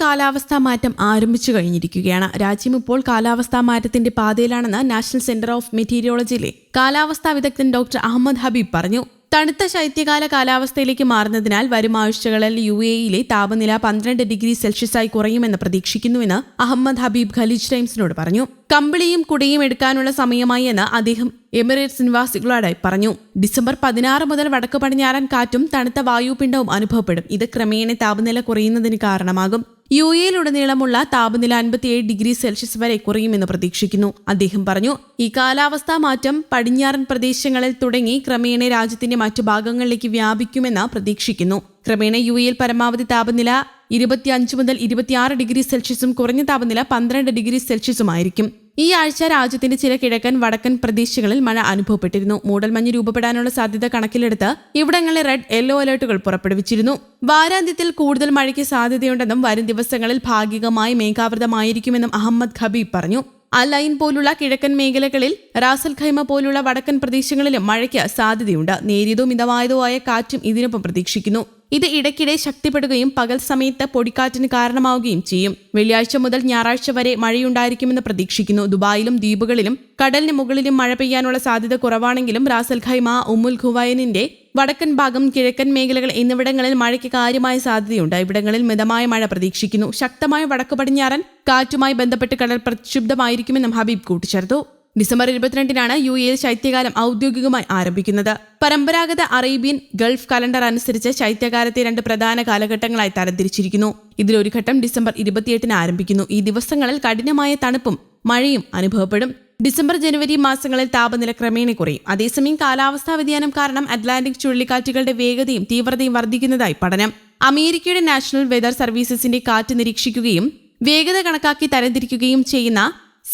കാലാവസ്ഥാ മാറ്റം ആരംഭിച്ചു കഴിഞ്ഞിരിക്കുകയാണ്. രാജ്യം ഇപ്പോൾ കാലാവസ്ഥാ മാറ്റത്തിന്റെ പാതയിലാണെന്ന് നാഷണൽ സെന്റർ ഓഫ് മെറ്റീരിയോളജിയിലെ കാലാവസ്ഥാ വിദഗ്ധൻ ഡോക്ടർ അഹമ്മദ് ഹബീബ് പറഞ്ഞു. തണുത്ത ശൈത്യകാല കാലാവസ്ഥയിലേക്ക് മാറുന്നതിനാൽ വരും ആഴ്ചകളിൽ യു എയിലെ താപനില പന്ത്രണ്ട് ഡിഗ്രി സെൽഷ്യസായി കുറയുമെന്ന് പ്രതീക്ഷിക്കുന്നുവെന്ന് അഹമ്മദ് ഹബീബ് ഖലീജ് ടൈംസിനോട് പറഞ്ഞു. കമ്പിളിയും കുടയും എടുക്കാനുള്ള സമയമായി എന്ന് അദ്ദേഹം എമിറേറ്റ്സ് നിവാസികളോടായി പറഞ്ഞു. ഡിസംബർ പതിനാറ് മുതൽ വടക്ക് പടിഞ്ഞാറൻ കാറ്റും തണുത്ത വായുപിണ്ഡവും അനുഭവപ്പെടും. ഇത് ക്രമേണ താപനില കുറയുന്നതിന് കാരണമാകും. യു എയിലുടനീളമുള്ള താപനില അൻപത്തിയേഴ് ഡിഗ്രി സെൽഷ്യസ് വരെ കുറയുമെന്ന് പ്രതീക്ഷിക്കുന്നു. അദ്ദേഹം പറഞ്ഞു ഈ കാലാവസ്ഥാ മാറ്റം പടിഞ്ഞാറൻ പ്രദേശങ്ങളിൽ തുടങ്ങി ക്രമേണ രാജ്യത്തിന്റെ മറ്റു ഭാഗങ്ങളിലേക്ക് വ്യാപിക്കുമെന്ന് പ്രതീക്ഷിക്കുന്നു. ക്രമേണ യു എയിൽ പരമാവധി താപനില ഇരുപത്തിയഞ്ച് മുതൽ ഇരുപത്തിയാറ് ഡിഗ്രി സെൽഷ്യസും കുറഞ്ഞ താപനില പന്ത്രണ്ട് ഡിഗ്രി സെൽഷ്യസുമായിരിക്കും. ഈ ആഴ്ച രാജ്യത്തിന്റെ ചില കിഴക്കൻ വടക്കൻ പ്രദേശങ്ങളിൽ മഴ അനുഭവപ്പെട്ടിരുന്നു. മൂടൽമഞ്ഞ് രൂപപ്പെടാനുള്ള സാധ്യത കണക്കിലെടുത്ത് ഇവിടങ്ങളിൽ റെഡ് യെല്ലോ അലേർട്ടുകൾ പുറപ്പെടുവിച്ചിരുന്നു. വാരാന്ത്യത്തിൽ കൂടുതൽ മഴയ്ക്ക് സാധ്യതയുണ്ടെന്നും വരും ദിവസങ്ങളിൽ ഭാഗികമായി മേഘാവൃതമായിരിക്കുമെന്നും അഹമ്മദ് ഖബീബ് പറഞ്ഞു. അലൈൻ പോലുള്ള കിഴക്കൻ മേഖലകളിൽ റാസൽ ഖൈമ പോലുള്ള വടക്കൻ പ്രദേശങ്ങളിലും മഴയ്ക്ക് സാധ്യതയുണ്ട്. നേരിയതോ മിതമായതോ ആയ കാറ്റും ഇതിനൊപ്പം പ്രതീക്ഷിക്കുന്നു. ഇത് ഇടയ്ക്കിടെ ശക്തിപ്പെടുകയും പകൽ സമയത്ത് പൊടിക്കാറ്റിന് കാരണമാവുകയും ചെയ്യും. വെള്ളിയാഴ്ച മുതൽ ഞായറാഴ്ച വരെ മഴയുണ്ടായിരിക്കുമെന്ന് പ്രതീക്ഷിക്കുന്നു. ദുബായിലും ദ്വീപുകളിലും കടലിന് മുകളിലും മഴ പെയ്യാനുള്ള സാധ്യത കുറവാണെങ്കിലും റാസൽ ഖൈമ ഉമ്മുൽ ഖുവൈനിന്റെ വടക്കൻ ഭാഗം കിഴക്കൻ മേഖലകൾ എന്നിവിടങ്ങളിൽ മഴയ്ക്ക് കാര്യമായ സാധ്യതയുണ്ട്. ഇവിടങ്ങളിൽ മിതമായ മഴ പ്രതീക്ഷിക്കുന്നു. ശക്തമായ വടക്കു പടിഞ്ഞാറൻ കാറ്റുമായി ബന്ധപ്പെട്ട് കടൽ പ്രക്ഷുബ്ധമായിരിക്കുമെന്നും ഹബീബ് കൂട്ടിച്ചേർത്തു. ഡിസംബർ ഇരുപത്തിരണ്ടിനാണ് യു എയിൽ ശൈത്യകാലം ഔദ്യോഗികമായി ആരംഭിക്കുന്നത്. പരമ്പരാഗത അറേബ്യൻ ഗൾഫ് കലണ്ടർ അനുസരിച്ച് ശൈത്യകാലത്തെ രണ്ട് പ്രധാന കാലഘട്ടങ്ങളായി തരംതിരിച്ചിരിക്കുന്നു. ഇതിലൊരു ഘട്ടം ഡിസംബർ ഇരുപത്തിയെട്ടിന് ആരംഭിക്കുന്നു. ഈ ദിവസങ്ങളിൽ കഠിനമായ തണുപ്പും മഴയും അനുഭവപ്പെടും. ഡിസംബർ ജനുവരി മാസങ്ങളിൽ താപനില ക്രമേണ കുറയും. അതേസമയം കാലാവസ്ഥാ വ്യതിയാനം കാരണം അറ്റ്ലാന്റിക് ചുഴലിക്കാറ്റുകളുടെ വേഗതയും തീവ്രതയും വർദ്ധിക്കുന്നതായി പഠനം. അമേരിക്കയുടെ നാഷണൽ വെതർ സർവീസസിന്റെ കാറ്റ് നിരീക്ഷിക്കുകയും വേഗത കണക്കാക്കി തരംതിരിക്കുകയും ചെയ്യുന്ന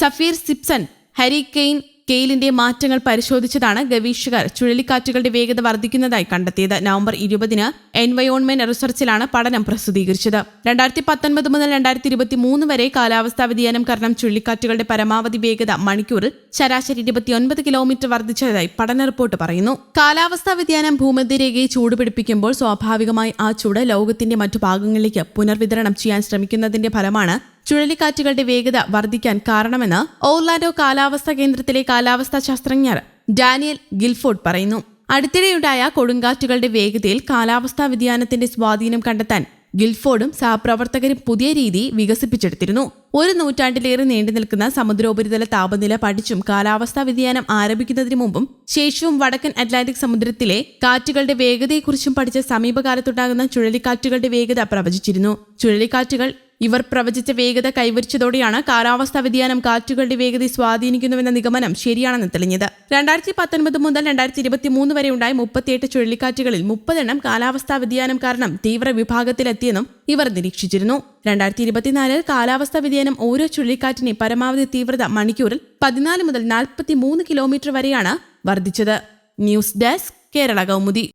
സഫീർ സിപ്സൺ ഹരിക്കെയിൻ കെയിലിന്റെ മാറ്റങ്ങൾ പരിശോധിച്ചതാണ് ഗവേഷകർ ചുഴലിക്കാറ്റുകളുടെ വേഗത വർദ്ധിക്കുന്നതായി കണ്ടെത്തിയത്. നവംബർ ഇരുപതിന് എൻവയോൺമെന്റ് റിസർച്ചിലാണ് പഠനം പ്രസിദ്ധീകരിച്ചത്. രണ്ടായിരത്തി പത്തൊൻപത് മുതൽ രണ്ടായിരത്തി ഇരുപത്തി മൂന്ന് വരെ കാലാവസ്ഥാ വ്യതിയാനം കാരണം ചുഴലിക്കാറ്റുകളുടെ പരമാവധി വേഗത മണിക്കൂറിൽ ശരാശരി ഇരുപത്തിയൊൻപത് കിലോമീറ്റർ വർദ്ധിച്ചതായി പഠന റിപ്പോർട്ട് പറയുന്നു. കാലാവസ്ഥാ വ്യതിയാനം ഭൂമധ്യരേഖയെ ചൂടുപിടിപ്പിക്കുമ്പോൾ സ്വാഭാവികമായി ആ ചൂട് ലോകത്തിന്റെ മറ്റു ഭാഗങ്ങളിലേക്ക് പുനർവിതരണം ചെയ്യാൻ ശ്രമിക്കുന്നതിന്റെ ഫലമാണ് ചുഴലിക്കാറ്റുകളുടെ വേഗത വർദ്ധിക്കാൻ കാരണമെന്ന് ഓർലാൻഡോ കാലാവസ്ഥാ കേന്ദ്രത്തിലെ കാലാവസ്ഥാ ശാസ്ത്രജ്ഞർ ഡാനിയൽ ഗിൽഫോർഡ് പറയുന്നു. അടുത്തിടെയുണ്ടായ കൊടുങ്കാറ്റുകളുടെ വേഗതയിൽ കാലാവസ്ഥാ വ്യതിയാനത്തിന്റെ സ്വാധീനം കണ്ടെത്താൻ ഗിൽഫോർഡും സഹപ്രവർത്തകരും പുതിയ രീതി വികസിപ്പിച്ചെടുത്തിരുന്നു. ഒരു നൂറ്റാണ്ടിലേറെ നീണ്ടു നിൽക്കുന്ന സമുദ്രോപരിതല താപനില പഠിച്ചും കാലാവസ്ഥാ വ്യതിയാനം ആരംഭിക്കുന്നതിന് മുമ്പും ശേഷവും വടക്കൻ അറ്റ്ലാന്റിക് സമുദ്രത്തിലെ കാറ്റുകളുടെ വേഗതയെക്കുറിച്ചും പഠിച്ച സമീപകാലത്തുണ്ടാകുന്ന ചുഴലിക്കാറ്റുകളുടെ വേഗത പ്രവചിച്ചിരുന്നു. ചുഴലിക്കാറ്റുകൾ ഇവർ പ്രവചിച്ച വേഗത കൈവരിച്ചതോടെയാണ് കാലാവസ്ഥാ വ്യതിയാനം കാറ്റുകളുടെ വേഗതയെ സ്വാധീനിക്കുന്നുവെന്ന നിഗമനം ശരിയാണെന്ന് തെളിഞ്ഞത്. രണ്ടായിരത്തി പത്തൊൻപത് മുതൽ രണ്ടായിരത്തി ഇരുപത്തി മൂന്ന് വരെ ഉണ്ടായ മുപ്പത്തിയെട്ട് ചുഴലിക്കാറ്റുകളിൽ മുപ്പതെണ്ണം കാലാവസ്ഥാ വ്യതിയാനം കാരണം തീവ്ര വിഭാഗത്തിലെത്തിയെന്നും ഇവർ നിരീക്ഷിച്ചിരുന്നു. രണ്ടായിരത്തി ഇരുപത്തിനാലിൽ കാലാവസ്ഥാ വ്യതിയാനം ഓരോ ചുഴലിക്കാറ്റിനെ പരമാവധി തീവ്രത മണിക്കൂറിൽ പതിനാല് മുതൽ നാൽപ്പത്തി മൂന്ന് കിലോമീറ്റർ വരെയാണ് വർദ്ധിച്ചത്. News desk Kerala Kaumudi.